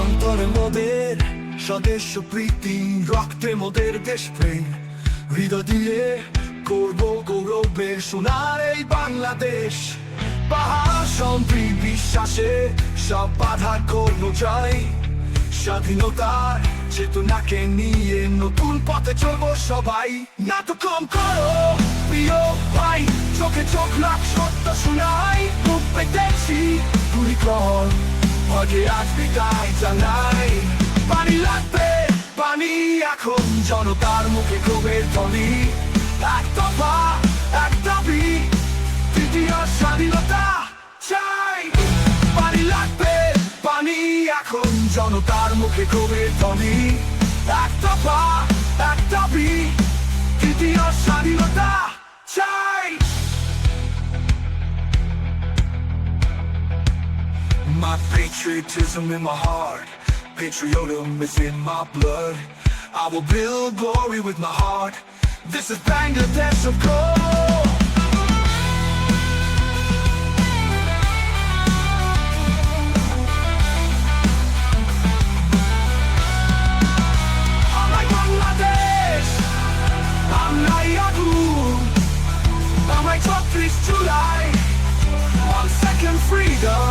অন্তরে মোদের স্বদেশ প্রীতি, রক্তে মোদের দেশপ্রেম হৃদয় দিয়ে করব গৌরবে সোনার এই বাংলাদেশ। পাহাড় সম্প্রী বিশ্বাসে সব বাধা করল চাই চেতনাকে নিয়ে নতুন পথে চলবো সবাই। না তো কম করো, প্রিয় ভাই, চোখে চোখ লাখ সত্য শোনাই, মুখ পেতেছি তুই কর আগে আজ জানাই, পানি লাগবে, পানি এখন জনতার মুখে এক দফা এক জনতার মুখে ক্ষোভের ধ্বনি এক দফা এক দাবি তৃতীয় স্বাধীনতা চাই My patriotism in my heart, patriotism is in my blood. I will build glory with my heart. This is Bangladesh of gold. my truck, please July. One second freedom.